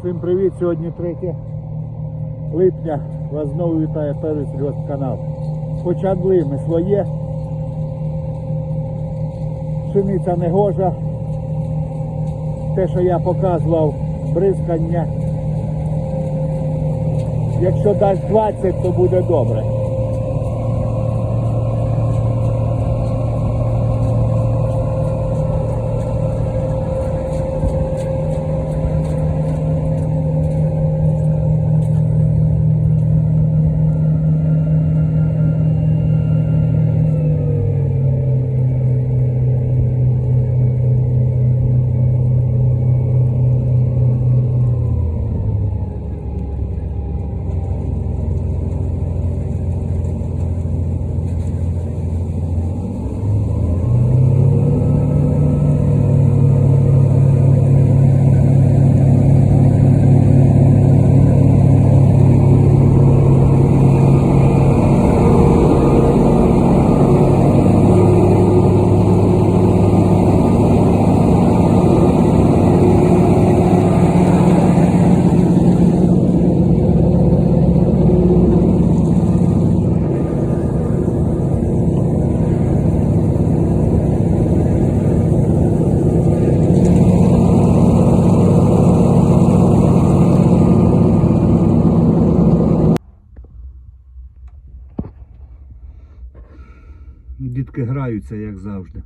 Всім привіт! Сьогодні 3 липня. Вас знову вітає перший канал. Почали ми своє. Пшениця негожа. Те, що я показував, бризкання. Якщо дасть 20, то буде добре. Дітки граються, як завжди.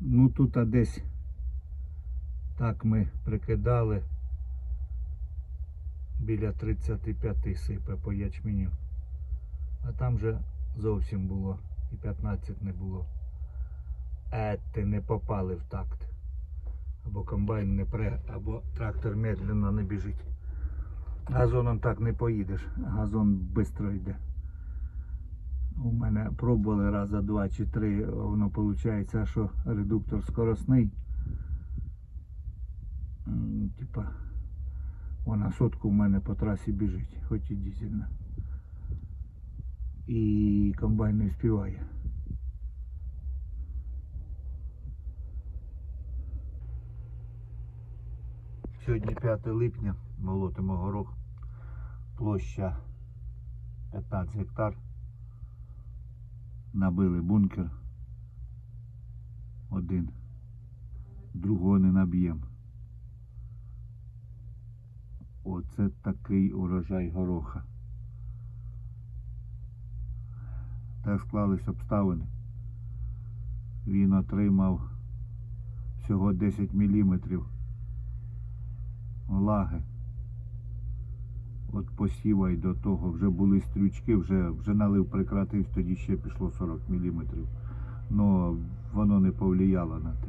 Ну тут а десь так ми прикидали. Біля 35 сипе по ячменю. А там же зовсім було і 15 не було. Ети не попали в такт. Або комбайн не пре, або трактор медленно не біжить. Газоном так не поїдеш, газон швидко йде. У мене пробували раза два чи три, воно виходить, що редуктор скоросний. М, Типа, вона сотку в мене по трасі біжить, хоч і дизельна. І комбайн не співає. Сьогодні 5 липня, молотимо горох, площа 15 гектар набили бункер один, другого не наб'єм. Оце такий урожай гороха. Так склались обставини. Він отримав всього 10 міліметрів влаги. От посіва й до того вже були стрючки, вже, вже налив прекратився, тоді ще пішло 40 мм. Ну воно не повлияло на те.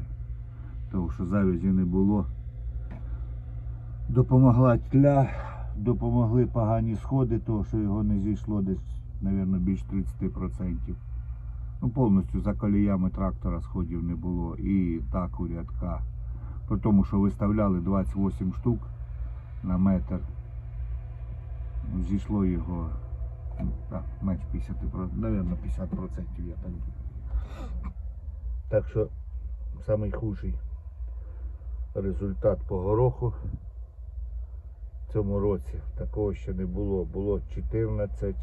Тому що завязі не було. Допомогла тля, допомогли погані сходи, тому що його не зійшло десь, мабуть, більш 30%. Ну, повністю за коліями трактора сходів не було. І так у рядка. При тому, що виставляли 28 штук на метр зійшло його так, менш 50%, наверное, 50% я так думаю. Так що самий хужий результат по гороху в цьому році. Такого ще не було. Було 14,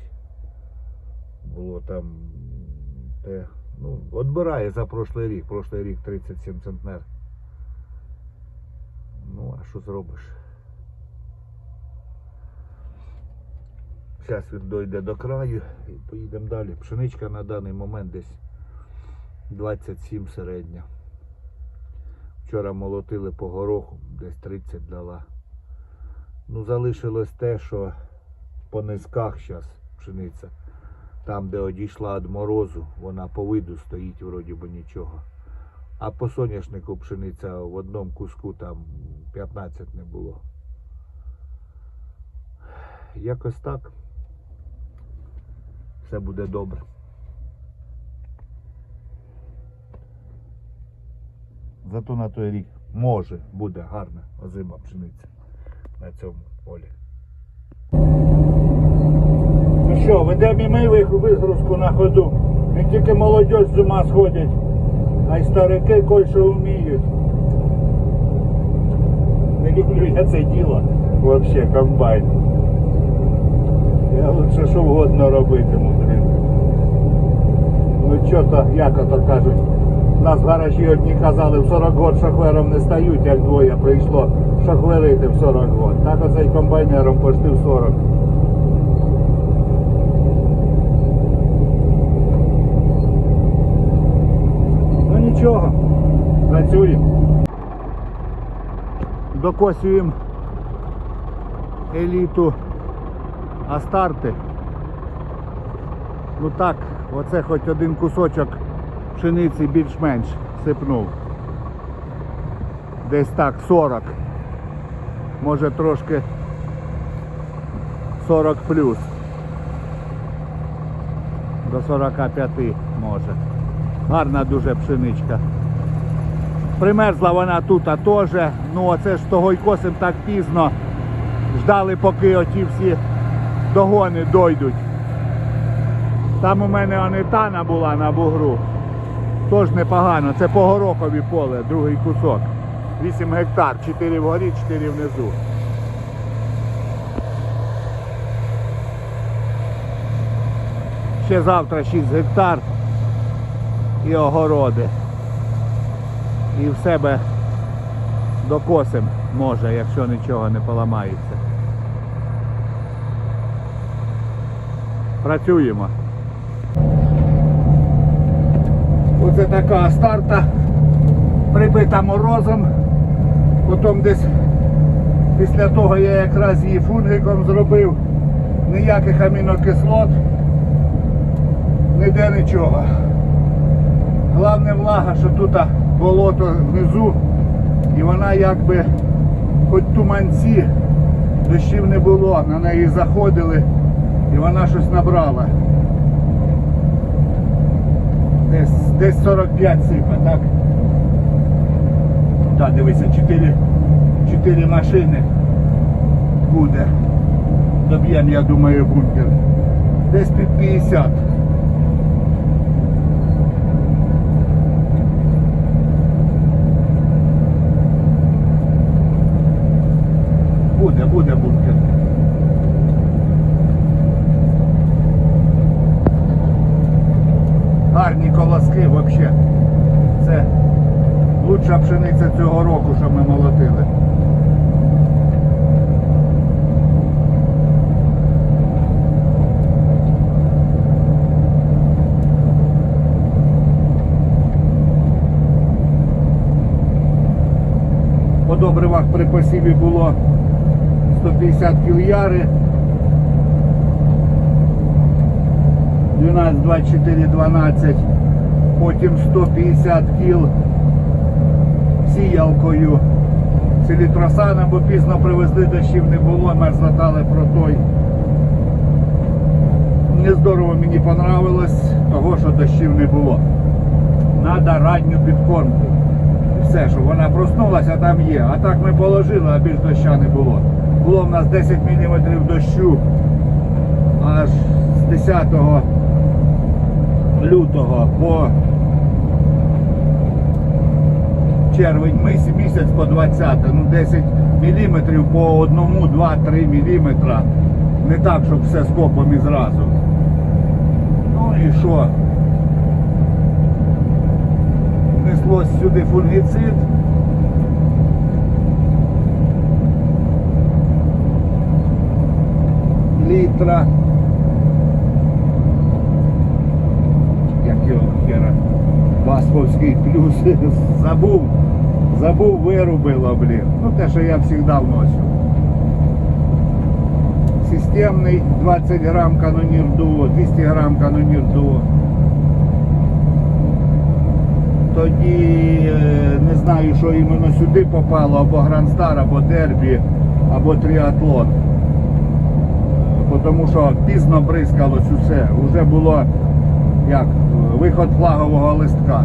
було там те, ну, відбирає за прошлий рік. Прошлий рік 37 центнер. Ну, а що зробиш? Зараз він дойде до краю і поїдемо далі. Пшеничка на даний момент десь 27 середня. Вчора молотили по гороху, десь 30 дала. Ну, залишилось те, що по низках зараз пшениця. Там, де одійшла від морозу, вона по виду стоїть вроді би нічого. А по соняшнику пшениця в одному куску там 15 не було. Якось так. Все буде добре. Зато на той рік може буде гарна озима пшениця на цьому полі. Ну що, ведемо і ми вигрузку на ходу. Не тільки молодь з ума сходять, а й старики кое-що вміють. Не люблю я це діло. Вообще комбайн. Я лучше що вгодно робитиму, блін. Ну чо то, як ото кажуть, нас в гаражі одні казали, в 40 год шахвером не стають, як двоє прийшло шахверити в 40 год. Так оцей комбайнером пошти в 40. Ну нічого, працюємо. Докосюємо еліту Астарти. Ну так, оце хоч один кусочок пшениці більш-менш сипнув. Десь так 40. Може трошки 40 плюс. До 45 може. Гарна дуже пшеничка. Примерзла вона тут, а теж. Ну оце ж того й косим так пізно. Ждали, поки оті всі догони дойдуть. Там у мене анетана була на бугру. Тож непогано. Це по горохові поле, другий кусок. 8 гектар, 4 вгорі, 4 внизу. Ще завтра 6 гектар і огороди. І в себе докосим може, якщо нічого не поламається. Працюємо. Оце така старта, прибита морозом. Потім десь після того я якраз її фунгиком зробив. Ніяких амінокислот, ніде нічого. Головне влага, що тут болото внизу, і вона якби, хоч туманці, дощів не було, на неї заходили і вона щось набрала. Десь, десь 45 сипа, так? Так, дивися, 4, 4 машини буде. Доб'ємо, я думаю, бункер. Десь під 50. Буде, буде бункер. гарні колоски взагалі. Це лучша пшениця цього року, що ми молотили. По добривах при посіві було 150 кіл'яри. 13, 24, 12, потім 150 кіл сіялкою. Селітросаном, бо пізно привезли дощів не було, мерзлатали про той. Нездорово мені понравилось, того що дощів не було. Надо ранню підкормку. Все, щоб вона проснулася, там є. А так ми положили, а більш доща не було. Було в нас 10 мм дощу аж з 10-го лютого по червень місяць по 20, ну 10 міліметрів по одному, 2-3 міліметра. Не так, щоб все скопом і зразу. Ну і що? Неслось сюди фунгіцид. Літра. як його хера, Басковський плюс забув, забув, вирубило, блін. Ну те, що я завжди вношу. Системний 20 грам канонір дуо, 200 грам канонір дуо. Тоді е, не знаю, що іменно сюди попало, або Грандстар, або Дербі, або Тріатлон. Е, Тому що пізно бризкалось усе. Уже було як е, виход флагового листка.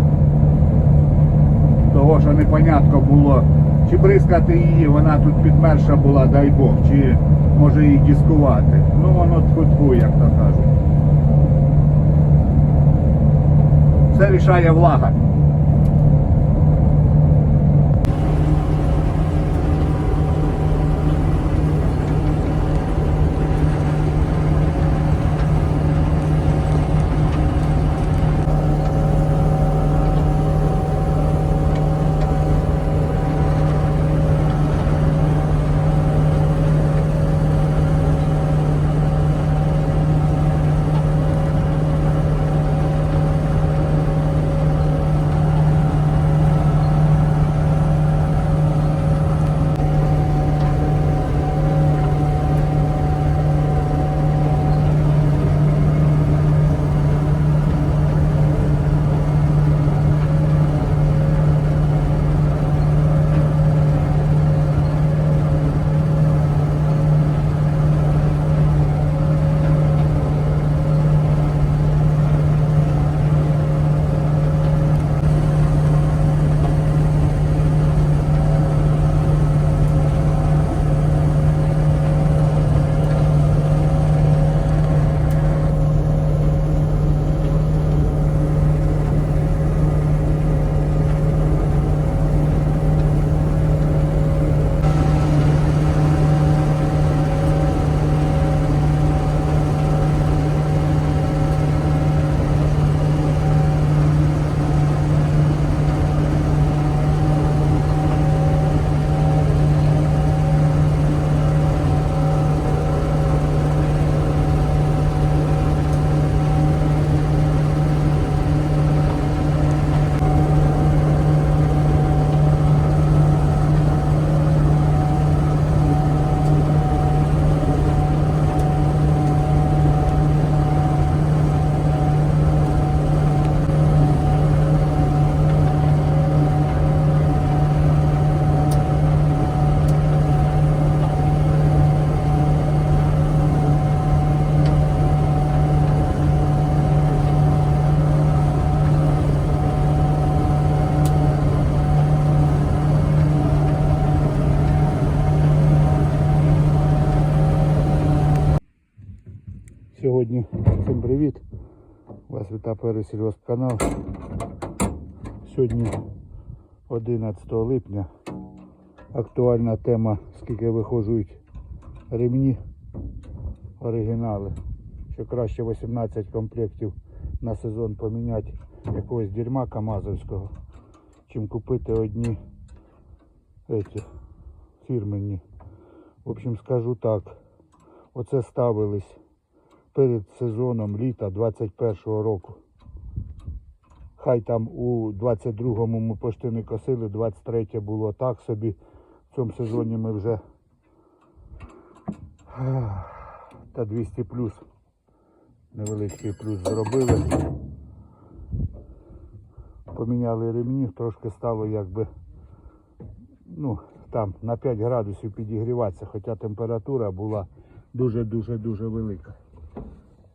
Того, що непонятно було, чи бризкати її, вона тут підмерша була, дай Бог, чи може її дискувати. Ну воно тьфу як то кажуть. Все рішає влага. Вас вітає канал. Сьогодні 11 липня. Актуальна тема, скільки виходжують ремні оригінали. Що краще 18 комплектів на сезон поміняти якогось дерьма Камазовського, чим купити одні эти, фірменні. В общем, скажу так. Оце ставились перед сезоном літа 21-го року. Хай там у 22-му ми пошти не косили, 23 було так собі. В цьому сезоні ми вже та 200 плюс невеличкий плюс зробили. Поміняли ремні, трошки стало якби ну, там на 5 градусів підігріватися, хоча температура була дуже-дуже-дуже велика.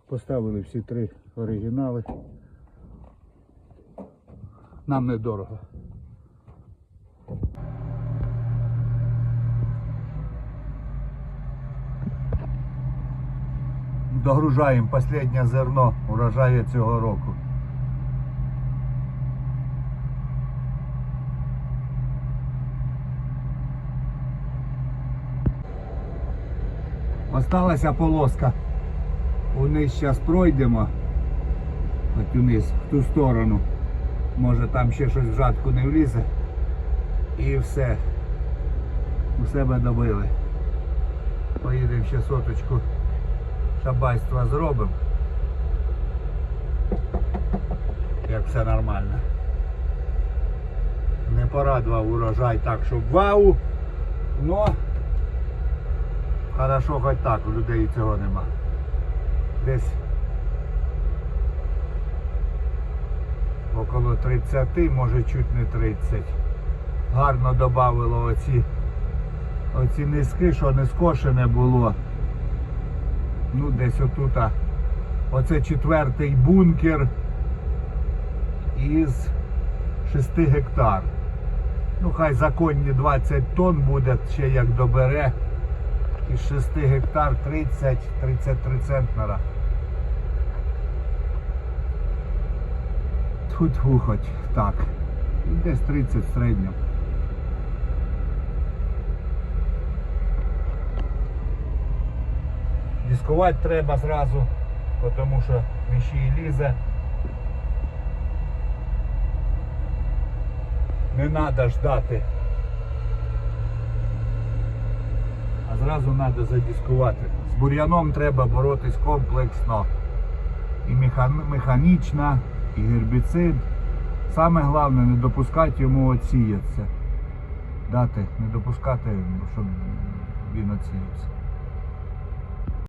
Поставили всі три оригінали. Нам недорого. Догружаємо останнє зерно урожаю цього року. Осталася полоска. Униз зараз пройдемо. От униз, в ту сторону. Може там ще щось в жатку не влізе. І все. У себе добили. Поїдемо ще соточку шабайства зробимо. Як все нормально. Не порадував урожай так, щоб вау. Но Хорошо хоч так, у людей цього нема. Десь около 30, може чуть не 30. Гарно додавило оці, оці низки, що не скошене було. Ну, десь отут. Оце четвертий бункер із 6 гектар. Ну, хай законні 20 тонн буде, ще як добере із 6 гектар 30-33 центнера. Тут хоч так. Десь 30 в середньому. Дискувати треба зразу, тому що міші лізе. Не треба ждати. а зразу треба задіскувати. З бур'яном треба боротись комплексно. І механ- механічно, і гербіцид. Саме головне не допускати йому оціятися. Дати, не допускати, щоб він оціявся.